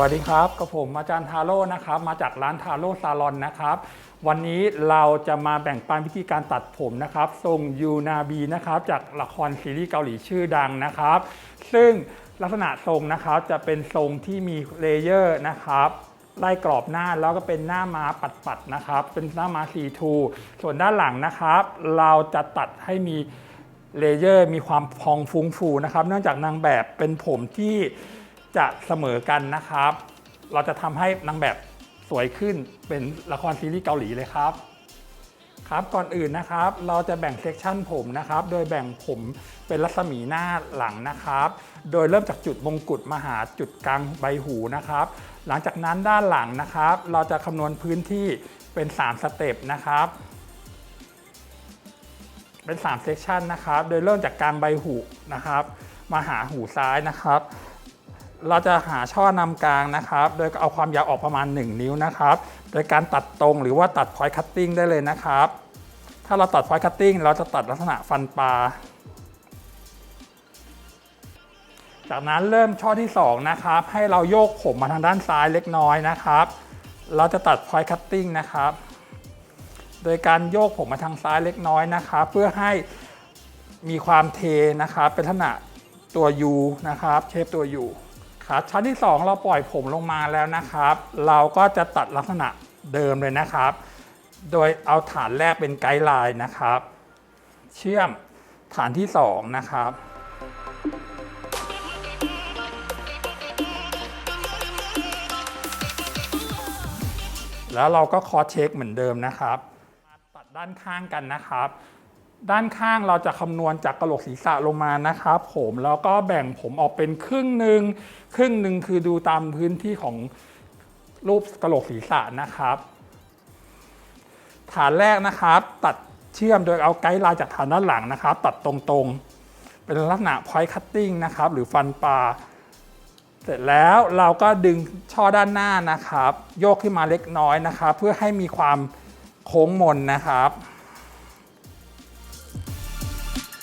วัสดีครับกับผมอาจารย์ทาโร่นะครับมาจากร้านทาโร่ซาลอนนะครับวันนี้เราจะมาแบ่งปันวิธีการตัดผมนะครับทรงยูนาบีนะครับจากละครซีรีส์เกาหลีชื่อดังนะครับ ซึ่งลักษณะทรงนะครับจะเป็นทรงที่มีเลเยอร์นะครับไล่กรอบหน้าแล้วก็เป็นหน้าม้าปัดๆนะครับ เป็นหน้าม้าซีทูส่วนด้านหลังนะครับ เราจะตัดให้มีเลเยอร์มีความพองฟุ้งฟูนะครับ เนื่องจากนางแบบเป็นผมที่ จะเสมอกันนะครับ เราจะทำให้นางแบบสวยขึ้นเป็นละครซีรีส์เกาหลีเลยครับ ครับก่อนอื่นนะครับ เราจะแบ่งเซกชันผมนะครับ โดยแบ่งผมเป็นรัศมีหน้าหลังนะครับ โดยเริ่มจากจุดมงกุฎมาหาจุดกลางใบหูนะครับ หลังจากนั้นด้านหลังนะครับ เราจะคำนวณพื้นที่เป็น 3 สเต็ปนะครับเป็น3เซสชันนะครับ โดยเริ่มจากกลางใบหูนะครับ มาหาหูซ้ายนะครับ เราจะหาช่อนำกลางนะครับ โดยเอาความยาวออกประมาณ 1 นิ้วนะครับ โดยการตัดตรงหรือว่าตัดพอยต์คัตติ้งได้เลยนะครับ ถ้าเราตัดพอยต์คัตติ้งเราจะตัดลักษณะฟันปลา จากนั้นเริ่มช่อที่ 2 นะครับ ให้เราโยกผมมาทางด้านซ้ายเล็กน้อยนะครับ เราจะตัดพอยต์คัตติ้งนะครับ โดยการโยกผมมาทางซ้ายเล็กน้อยนะครับ เพื่อให้มีความเทนะครับ เป็นลักษณะตัว U นะครับ เชฟตัว U ครับชั้นที่ 2 เราปล่อยผมลงมาแล้วนะครับ เราก็จะตัดลักษณะเดิมเลยนะครับ โดยเอาฐานแรกเป็นไกด์ไลน์นะครับ เชื่อมฐานที่ 2 นะครับแล้วเราก็คอเช็คเหมือนเดิมนะครับ ตัดด้านข้างกันนะครับ ด้านข้างเราจะคำนวณจากกระโหลกศีรษะลงมานะครับผมแล้วก็แบ่งผมออกเป็นครึ่งหนึ่งครึ่งหนึ่งคือดูตามพื้นที่ของรูปกระโหลกศีรษะนะครับ ฐานแรกนะครับ ตัดเชื่อมโดยเอาไกด์ไลน์จากฐานด้านหลังนะครับ ตัดตรงๆ เป็นลักษณะ point cutting นะครับ หรือฟันปลาเสร็จแล้วเราก็ดึงช่อด้านหน้านะครับ โยกขึ้นมาเล็กน้อยนะครับ เพื่อให้มีความโค้งมนนะครับ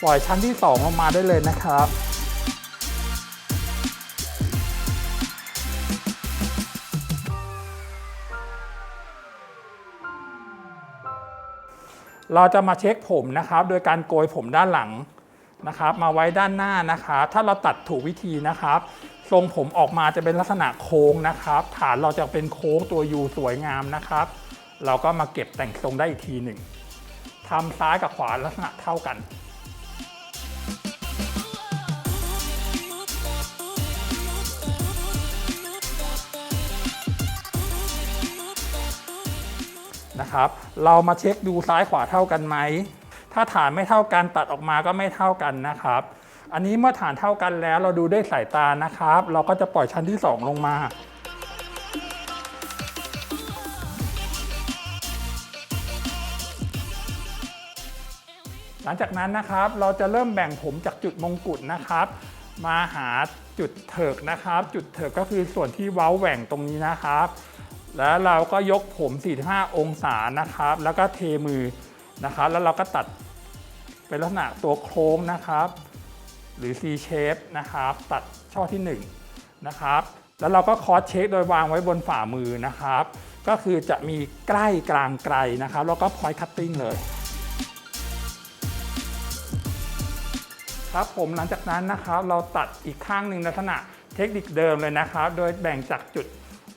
ปล่อยชั้นที่ 2 ลงมาได้เลยนะครับเราจะมาเช็คผมนะครับ โดยการโกยผมด้านหลังนะครับ มาไว้ด้านหน้านะครับ ถ้าเราตัดถูกวิธีนะครับ ทรงผมออกมาจะเป็นลักษณะโค้งนะครับ ฐานเราจะเป็นโค้งตัวยูสวยงามนะครับ เราก็มาเก็บแต่งทรงได้อีกทีหนึ่งทำซ้ายกับขวาลักษณะเท่ากัน นะครับ เรามาเช็คดูซ้ายขวาเท่ากันไหม ถ้าฐานไม่เท่ากันตัดออกมาก็ไม่เท่ากันนะครับ อันนี้เมื่อฐานเท่ากันแล้วเราดูด้วยสายตานะครับ เราก็จะปล่อยชั้นที่ 2 ลงมาหลังจากนั้นนะครับเราจะเริ่มแบ่งผมจากจุดมงกุฎนะครับ มาหาจุดเถิกนะครับ จุดเถิกก็คือส่วนที่เว้าแหว่งตรงนี้นะครับ แล้วเราก็ยกผม 45 องศานะครับ แล้วก็เทมือนะครับ แล้วเราก็ตัดเป็นลักษณะตัวโค้งนะครับ หรือ C shape นะครับ ตัดช่อที่1นะครับ แล้วเราก็คอสเช็คโดยวางไว้บนฝ่ามือนะครับ ก็คือจะมีใกล้กลางไกลนะครับ แล้วก็ point cutting เลยครับผมหลังจากนั้นนะครับเราตัดอีกข้างหนึ่งลักษณะเทคนิคเดิมเลยนะครับ โดยแบ่งจากจุด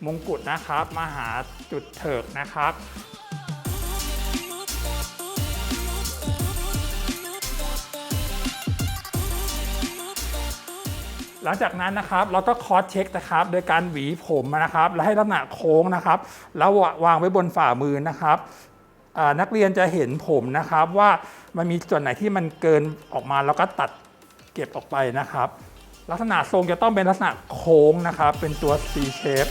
มงกุฎนะครับ มาหาจุดเถิกนะครับหลังจากนั้นนะครับเราก็คอสเช็คนะครับ โดยการหวีผมนะครับ และให้ลักษณะโค้งนะครับ แล้ววางไว้บนฝ่ามือนะครับนักเรียนจะเห็นผมนะครับว่ามันมีส่วนไหนที่มันเกินออกมาแล้วก็ตัดเก็บออกไปนะครับ ลักษณะทรงจะต้องเป็นลักษณะโค้งนะครับ เป็นตัว C shape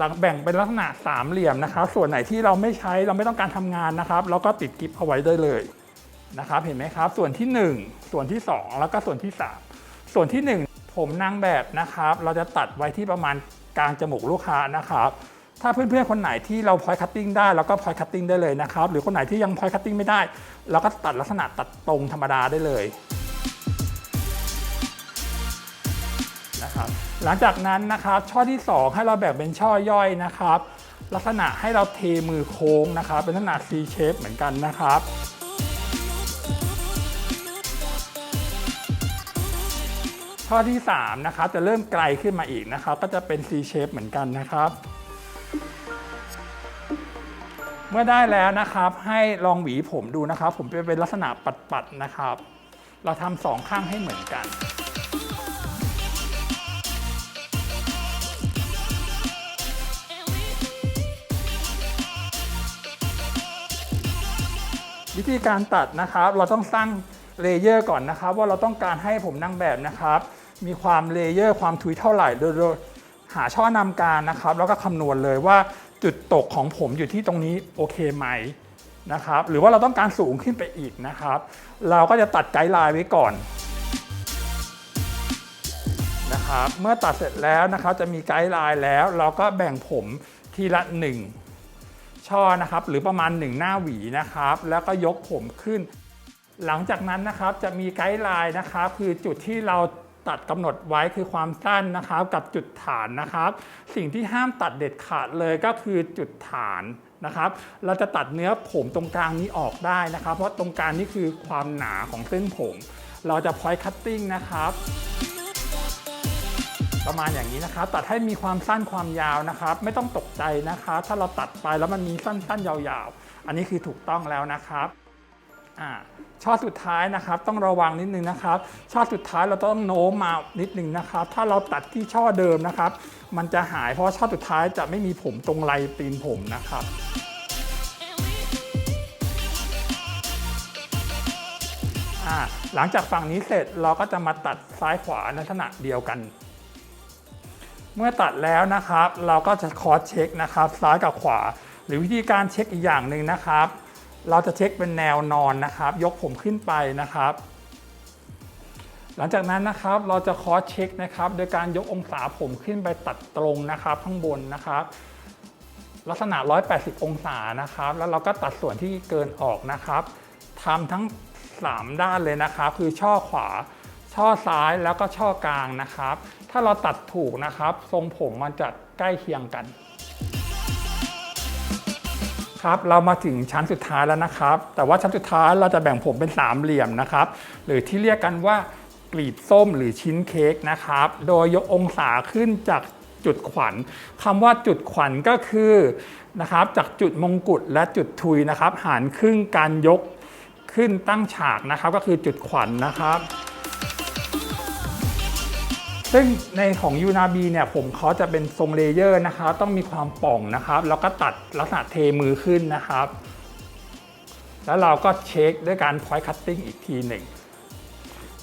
หลังแบ่งเป็นลักษณะสามเหลี่ยมนะครับ ส่วนไหนที่เราไม่ใช้เราไม่ต้องการทำงานนะครับ เราก็ติดกิฟต์เอาไว้ได้เลยนะครับ เห็นไหมครับ ส่วนที่ 1 ส่วนที่ 2 แล้วก็ส่วนที่ 3 ส่วนที่ 1 ผมนางแบบนะครับ เราจะตัดไว้ที่ประมาณกลางจมูกลูกค้านะครับ ถ้าเพื่อนๆคนไหนที่เราพอยคัตติ้งได้เราก็พอยคัตติ้งได้เลยนะครับ หรือคนไหนที่ยังพอยคัตติ้งไม่ได้ เราก็ตัดลักษณะตัดตรงธรรมดาได้เลยนะครับ หลังจากนั้นนะครับช่อที่ 2 ให้เราแบ่งเป็นช่อย่อยนะครับ ลักษณะให้เราเทมือโค้งนะครับ เป็นลักษณะ C shape เหมือนกันนะครับข้อที่3นะครับจะเริ่มไกลขึ้นมาอีกนะครับ ก็จะเป็น C shape เหมือนกันนะครับ เมื่อได้แล้วนะครับให้ลองหวีผมดูนะครับ ผมจะเป็นลักษณะปัดๆนะครับ เราทำสองข้างให้เหมือนกัน วิธีการตัดนะครับ เราต้องสร้างเลเยอร์ก่อนนะครับ ว่าเราต้องการให้ผมนางแบบนะครับ มีความเลเยอร์ความทุยเท่าไหร่โดยหาช่อนำการนะครับ แล้วก็คำนวณเลยว่าจุดตกของผมอยู่ที่ตรงนี้โอเคไหมนะครับ หรือว่าเราต้องการสูงขึ้นไปอีกนะครับ เราก็จะตัดไกด์ไลน์ไว้ก่อนนะครับ เมื่อตัดเสร็จแล้วนะครับ จะมีไกด์ไลน์แล้ว เราก็แบ่งผมทีละหนึ่ง ช่อนะครับ หรือประมาณ 1 หน้าหวีนะครับ แล้วก็ยกผมขึ้น หลังจากนั้นนะครับจะมีไกด์ไลน์นะครับ คือจุดที่เราตัดกำหนดไว้คือความสั้นนะครับกับจุดฐานนะครับ สิ่งที่ห้ามตัดเด็ดขาดเลยก็คือจุดฐานนะครับ เราจะตัดเนื้อผมตรงกลางนี้ออกได้นะครับ เพราะตรงกลางนี่คือความหนาของเส้นผม เราจะพอยคัตติ้งนะครับ ประมาณอย่างนี้นะครับ ตัดให้มีความสั้นความยาวนะครับ ไม่ต้องตกใจนะครับถ้าเราตัดไปแล้วมันมีสั้นๆยาวๆ อันนี้คือถูกต้องแล้วนะครับช่อสุดท้ายนะครับ ต้องระวังนิดนึงนะครับ ช่อสุดท้ายเราต้องโน้มมานิดนึงนะครับ ถ้าเราตัดที่ช่อเดิมนะครับ มันจะหายเพราะช่อสุดท้ายจะไม่มีผมตรงไรตีนผมนะครับหลังจากฝั่งนี้เสร็จเราก็จะมาตัดซ้ายขวาในลักษณะเดียวกัน มื่อตัดแล้วนะครับ เราก็จะคอสเช็คนะครับ ซ้ายกับขวา หรือวิธีการเช็คอีกอย่างหนึ่งนะครับ เราจะเช็คเป็นแนวนอนนะครับ ยกผมขึ้นไปนะครับ หลังจากนั้นนะครับเราจะคอสเช็คนะครับ โดยการยกองศาผมขึ้นไปตัดตรงนะครับ ข้างบนนะครับ ลักษณะ 180 องศานะครับ แล้วเราก็ตัดส่วนที่เกินออกนะครับทำทั้ง 3 ด้านเลยนะครับ คือช่อขวา ช่อซ้ายแล้วก็ช่อกลางนะครับ ถ้าเราตัดถูกนะครับ ทรงผมมันจะใกล้เคียงกัน ครับเรามาถึงชั้นสุดท้ายแล้วนะครับ แต่ว่าชั้นสุดท้ายเราจะแบ่งผมเป็นสามเหลี่ยมนะครับ หรือที่เรียกกันว่ากลีบส้มหรือชิ้นเค้กนะครับ โดยยกองศาขึ้นจากจุดขวัญคำว่าจุดขวัญก็คือนะครับ จากจุดมงกุฎและจุดทุยนะครับ หารครึ่งการยกขึ้นตั้งฉากนะครับ ก็คือจุดขวัญนะครับ ซึ่งในของยูนาบีเนี่ยผมเขาจะเป็นทรงเลเยอร์นะครับ ต้องมีความป่องนะครับ แล้วก็ตัดลักษณะเทมือขึ้นนะครับ แล้วเราก็เช็คด้วยการพอยคัตติ้งอีกทีหนึ่ง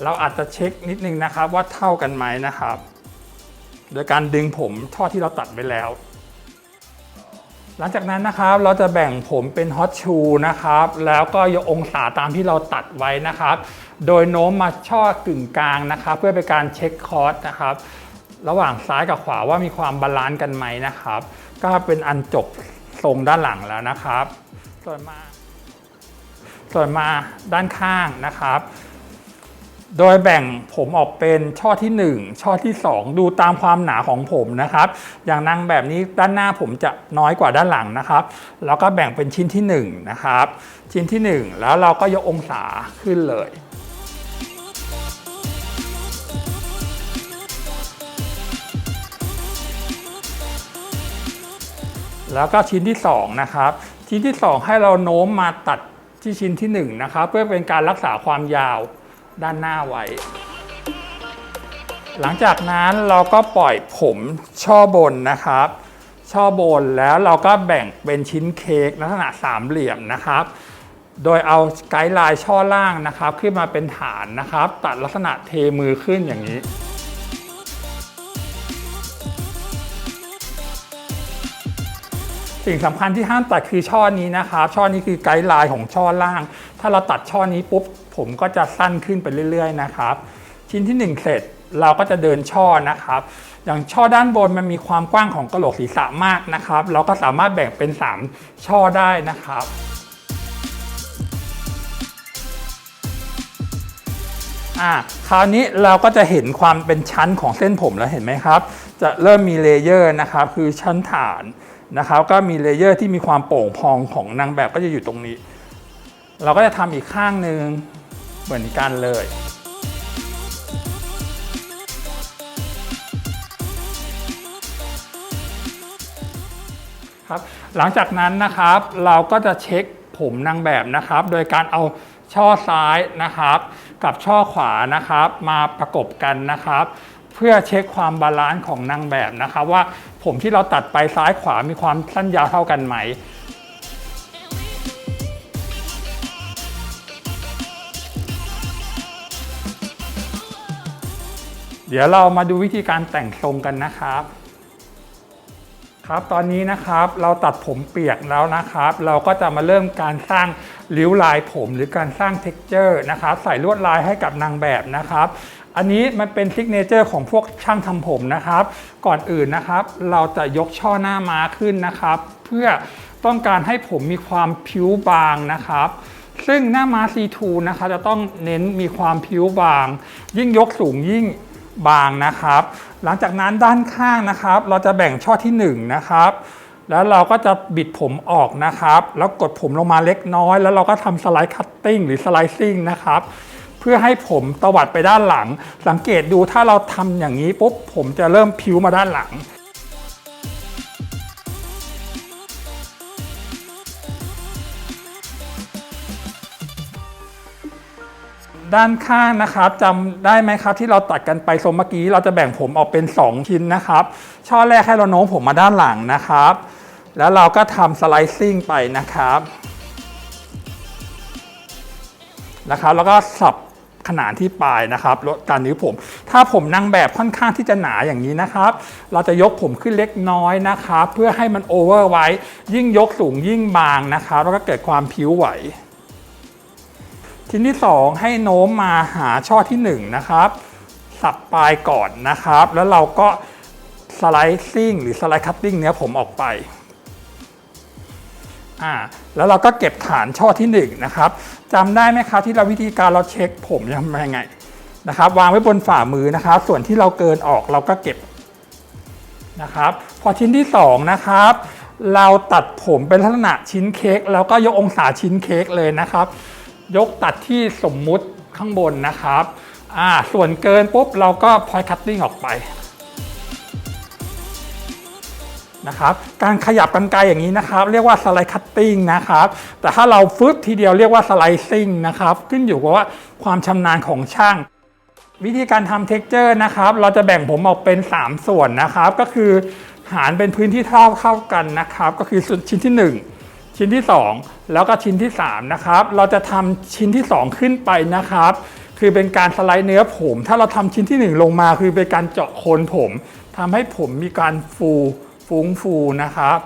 เราอาจจะเช็คนิดนึงนะครับว่าเท่ากันไหมนะครับ โดยการดึงผมท่อที่เราตัดไปแล้ว หลังจากนั้นนะครับเราจะแบ่งผมเป็นฮอตชูนะครับ แล้วก็ยกองศาตามที่เราตัดไว้นะครับ โดยโน้มมาช่อกึ่งกลางนะครับ เพื่อเป็นการเช็คคอร์สนะครับ ระหว่างซ้ายกับขวาว่ามีความบาลานซ์กันไหมนะครับ ก็เป็นอันจบทรงด้านหลังแล้วนะครับ ส่วนมาส่วนมาด้านข้างนะครับ โดยแบ่งผมออกเป็นช่อที่ 1 ช่อที่ 2 ดูตามความหนาของผมนะครับ อย่างนางแบบนี้ด้านหน้าผมจะน้อยกว่าด้านหลังนะครับ แล้วก็แบ่งเป็นชิ้นที่ 1 นะครับ ชิ้นที่ 1 แล้วเราก็ยกองศาขึ้นเลย แล้วก็ชิ้นที่2นะครับชิ้นที่ 2 ให้เราโน้มมาตัดที่ชิ้นที่1นะครับเพื่อเป็นการรักษาความยาวด้านหน้าไว้ หลังจากนั้นเราก็ปล่อยผมช่อบนนะครับ ช่อบนแล้วเราก็แบ่งเป็นชิ้นเค้กลักษณะสามเหลี่ยมนะครับ โดยเอาไกด์ไลน์ช่อล่างนะครับ ขึ้นมาเป็นฐานนะครับ ตัดลักษณะเทมือขึ้นอย่างนี้ สิ่งสำคัญที่ห้ามตัดคือช่อนี้นะครับช่อนี้คือไกด์ไลน์ของช่อล่าง ถ้าเราตัดช่อนี้ปุ๊บผมก็จะสั้นขึ้นไปเรื่อยๆนะครับ ชิ้นที่ 1 เสร็จเราก็จะเดินช่อนะครับ อย่างช่อด้านบนมันมีความกว้างของกระโหลกศีรษะมากนะครับ เราก็สามารถแบ่งเป็น 3 ช่อได้นะครับอ่าคราวนี้เราก็จะเห็นความเป็นชั้นของเส้นผมแล้วเห็นไหมครับ จะเริ่มมีเลเยอร์นะครับ คือชั้นฐาน นะครับก็มีเลเยอร์ที่มีความโป่งพองของนางแบบก็จะอยู่ตรงนี้ เราก็จะทำอีกข้างหนึ่งเหมือนกันเลยครับหลังจากนั้นนะครับเราก็จะเช็คผมนางแบบนะครับ โดยการเอาช่อซ้ายนะครับ กับช่อขวานะครับ มาประกบกันนะครับ เพื่อเช็คความบาลานซ์ของนางแบบนะครับว่าผมที่เราตัดไปซ้ายขวามีความสั้นยาวเท่ากันไหมเดี๋ยวเรามาดูวิธีการแต่งทรงกันนะครับ ครับตอนนี้นะครับเราตัดผมเปียกแล้วนะครับ เราก็จะมาเริ่มการสร้างริ้วลายผมหรือการสร้างเท็กเจอร์นะครับ ใส่ลวดลายให้กับนางแบบนะครับ อันนี้มันเป็นซิกเนเจอร์ของพวกช่างทำผมนะครับ ก่อนอื่นนะครับ เราจะยกช่อหน้าม้าขึ้นนะครับ เพื่อต้องการให้ผมมีความผิวบางนะครับซึ่งหน้าม้า C2 นะคะจะต้องเน้นมีความผิวบาง ยิ่งยกสูงยิ่งบางนะครับ หลังจากนั้นด้านข้างนะครับ เราจะแบ่งช่อที่1นะครับแล้วเราก็จะบิดผมออกนะครับ แล้วกดผมลงมาเล็กน้อย แล้วเราก็ทำสไลด์คัตติ้งหรือสไลซิ่งนะครับ เพื่อให้ผมตวัดไปด้านหลัง สังเกตดูถ้าเราทำอย่างนี้ปุ๊บผมจะเริ่มพิ้วมาด้านหลังด้านข้างนะครับจำได้ไหมครับที่เราตัดกันไปทรงเมื่อกี้เราจะแบ่งผมออกเป็น 2 ชิ้นนะครับ ช่อแรกให้เราโน้มผมมาด้านหลังนะครับ แล้วเราก็ทำสไลซิ่งไปนะครับนะครับ แล้วก็สับ ขนานที่ปลายนะครับลดการนิ้วผม ถ้าผมนางแบบค่อนข้างที่จะหนาอย่างนี้นะครับ เราจะยกผมขึ้นเล็กน้อยนะครับ เพื่อให้มันโอเวอร์ไว้ ยิ่งยกสูงยิ่งบางนะครับ แล้วก็เกิดความผิวไหวชิ้นที่ 2 ให้โน้มมาหาช่อที่1นะครับสับปลายก่อนนะครับ แล้วเราก็สไลซิ่งหรือสไลคัตติ้งเนื้อผมออกไปอ่าแล้วเราก็เก็บฐานช่อที่1นะครับ จำได้ไหมครับที่เราวิธีการเราเช็คผมยังไงนะครับวางไว้บนฝ่ามือนะครับ ส่วนที่เราเกินออกเราก็เก็บนะครับ พอชิ้นที่2นะครับ เราตัดผมเป็นลักษณะชิ้นเค้กแล้วก็ยกองศาชิ้นเค้กเลยนะครับ ยกตัดที่สมมุติข้างบนนะครับอ่าส่วนเกินปุ๊บเราก็พอยคัตติ้งออกไป นะครับ การขยับกันไกลอย่างนี้นะครับ เรียกว่าสไลด์คัตติ้งนะครับ แต่ถ้าเราฟึบทีเดียวเรียกว่าสไลซิ่งนะครับ ขึ้นอยู่กับว่าความชำนาญของช่าง วิธีการทำเท็กเจอร์นะครับ เราจะแบ่งผมออกเป็น 3 ส่วนนะครับ ก็คือหารเป็นพื้นที่เท่าเท่ากันนะครับ ก็คือชิ้นที่ 1ชิ้นที่ 2 แล้วก็ชิ้นที่ 3 นะครับ เราจะทำชิ้นที่ 2 ขึ้นไปนะครับ คือเป็นการสไลด์เนื้อผม ถ้าเราทำชิ้นที่ 1 ลงมา คือเป็นการเจาะโคนผมทำให้ผมมีการฟู ฟุ้งฟูนะครับ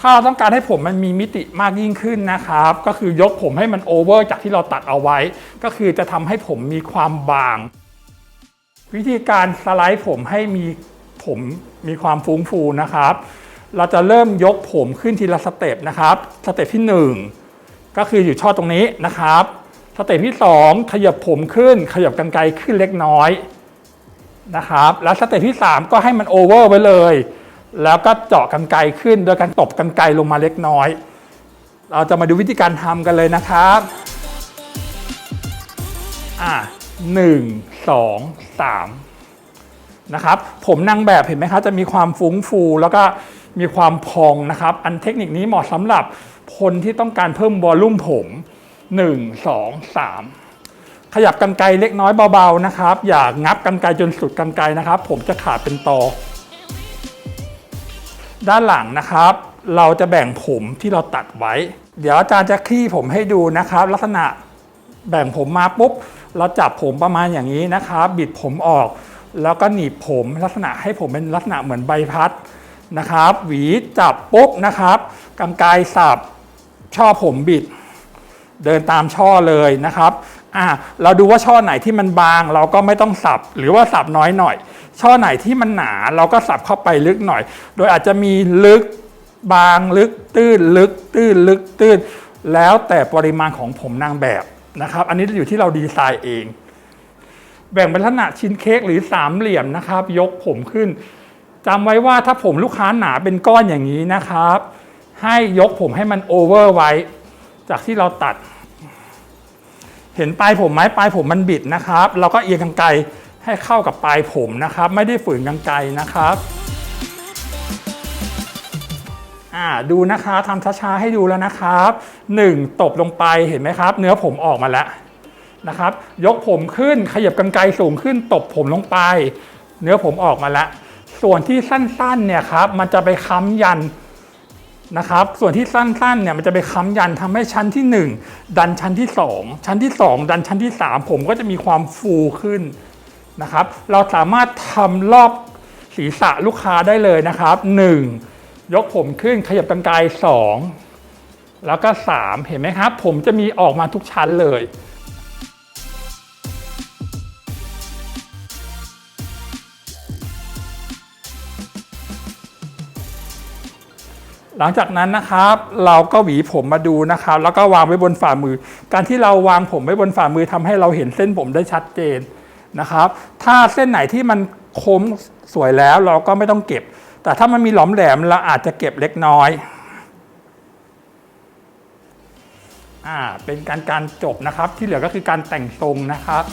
ถ้าเราต้องการให้ผมมันมีมิติมากยิ่งขึ้นนะครับ ก็คือยกผมให้มันโอเวอร์จากที่เราตัดเอาไว้ ก็คือจะทำให้ผมมีความบาง วิธีการสไลด์ผมให้มีผมมีความฟุ้งฟูนะครับ เราจะเริ่มยกผมขึ้นทีละสเต็ปนะครับ สเต็ปที่ 1 ก็คืออยู่ช่อตรงนี้นะครับ สเต็ปที่ 2 ขยับผมขึ้น ขยับกันไกลขึ้นเล็กน้อยนะครับ แล้วสเต็ปที่ 3 ก็ให้มันโอเวอร์ไว้เลย แล้วก็เจาะกันไกลขึ้นโดยการตบกันไกลลงมาเล็กน้อย เราจะมาดูวิธีการทำกันเลยนะครับอ่าหนึ่งสองสามนะครับผมนางแบบเห็นไหมครับจะมีความฟุ้งฟูแล้วก็มีความพองนะครับ อันเทคนิคนี้เหมาะสำหรับคนที่ต้องการเพิ่มวอลลุ่มผม 1 2 3 ขยับกันไกลเล็กน้อยเบาๆนะครับ อย่างับกันไกลจนสุดกันไกลนะครับ ผมจะขาดเป็นตอ ด้านหลังนะครับ เราจะแบ่งผมที่เราตัดไว้ เดี๋ยวอาจารย์จะคลี่ผมให้ดูนะครับ ลักษณะแบ่งผมมาปุ๊บ เราจับผมประมาณอย่างนี้นะครับ บิดผมออก แล้วก็หนีบผมลักษณะให้ผมเป็นลักษณะเหมือนใบพัดนะครับ หวีจับปุ๊บนะครับกำไกรสับช่อผมบิด เดินตามช่อเลยนะครับอ่าเราดูว่าช่อไหนที่มันบาง เราก็ไม่ต้องสับหรือว่าสับน้อยหน่อย ช่อไหนที่มันหนาเราก็สับเข้าไปลึกหน่อย โดยอาจจะมีลึกบางลึกตื้นลึกตื้นลึกตื้น แล้วแต่ปริมาณของผมนางแบบนะครับ อันนี้อยู่ที่เราดีไซน์เอง แบ่งเป็นลักษณะชิ้นเค้กหรือสามเหลี่ยมนะครับ ยกผมขึ้นจำไว้ว่าถ้าผมลูกค้าหนาเป็นก้อนอย่างนี้นะครับ ให้ยกผมให้มันโอเวอร์ไว้ จากที่เราตัด เห็นปลายผมไหมปลายผมมันบิดนะครับ เราก็เอียงกรรไกร ให้เข้ากับปลายผมนะครับ ไม่ได้ฝืนกรรไกรนะครับดูนะคะทำช้าๆให้ดูแล้วนะครับหนึ่งตบลงไปเห็นไหมครับ เนื้อผมออกมาแล้วนะครับ ยกผมขึ้นขยับกรรไกรสูงขึ้นตบผมลงไป เนื้อผมออกมาแล้วส่วนที่สั้นๆเนี่ยครับมันจะไปค้ำยันนะครับ ส่วนที่สั้นๆเนี่ยมันจะไปค้ำยันทำให้ชั้นที่ 1 ดันชั้นที่ 2 ชั้นที่ 2 ดันชั้นที่ 3 ผมก็จะมีความฟูขึ้น นะครับ เราสามารถทำรอบศีรษะลูกค้าได้เลยนะครับ 1. ยกผมขึ้นขยับกรรไกร2แล้วก็ 3 เห็นไหมครับ ผมจะมีออกมาทุกชั้นเลยหลังจากนั้นนะครับ เราก็หวีผมมาดูนะครับ แล้วก็วางไว้บนฝ่ามือ การที่เราวางผมไว้บนฝ่ามือทำให้เราเห็นเส้นผมได้ชัดเจน นะครับ ถ้าเส้นไหนที่มันคมสวยแล้วเราก็ไม่ต้องเก็บ แต่ถ้ามันมีหลอมแหลมเราอาจจะเก็บเล็กน้อยอ่าเป็นการการจบนะครับ ที่เหลือก็คือการแต่งทรงนะครับ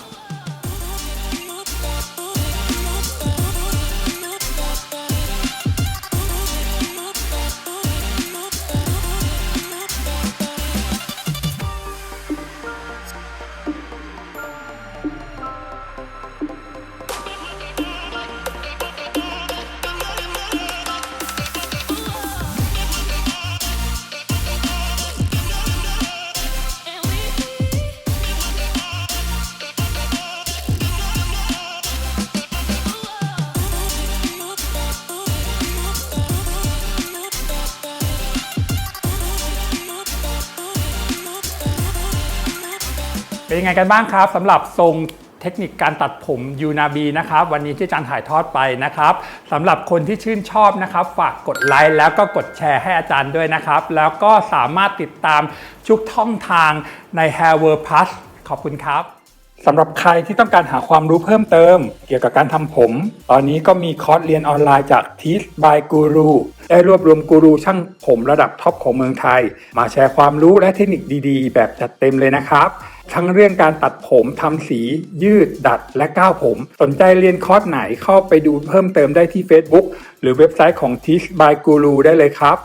ไงกันบ้างครับสำหรับทรงเทคนิคการตัดผมยูนาบีนะครับวันนี้ที่อาจารย์ถ่ายทอดไปนะครับสำหรับคนที่ชื่นชอบนะครับ ฝากกดไลค์แล้วก็กดแชร์ให้อาจารย์ด้วยนะครับ แล้วก็สามารถติดตามทุกช่องทางใน Hair World Plus ขอบคุณครับสำหรับใครที่ต้องการหาความรู้เพิ่มเติม เกี่ยวกับการทำผม ตอนนี้ก็มีคอร์สเรียนออนไลน์จาก Teach by Guru ได้รวบรวมกูรูช่างผมระดับท็อปของเมืองไทย มาแชร์ความรู้และเทคนิคดีๆ แบบจัดเต็มเลยนะครับ ทั้งเรื่องการตัดผมทำสียืดดัดและก้าวผม สนใจเรียนคอร์สไหนเข้าไปดูเพิ่มเติมได้ที่ Facebook หรือเว็บไซต์ของ Teach by Guru ได้เลยครับ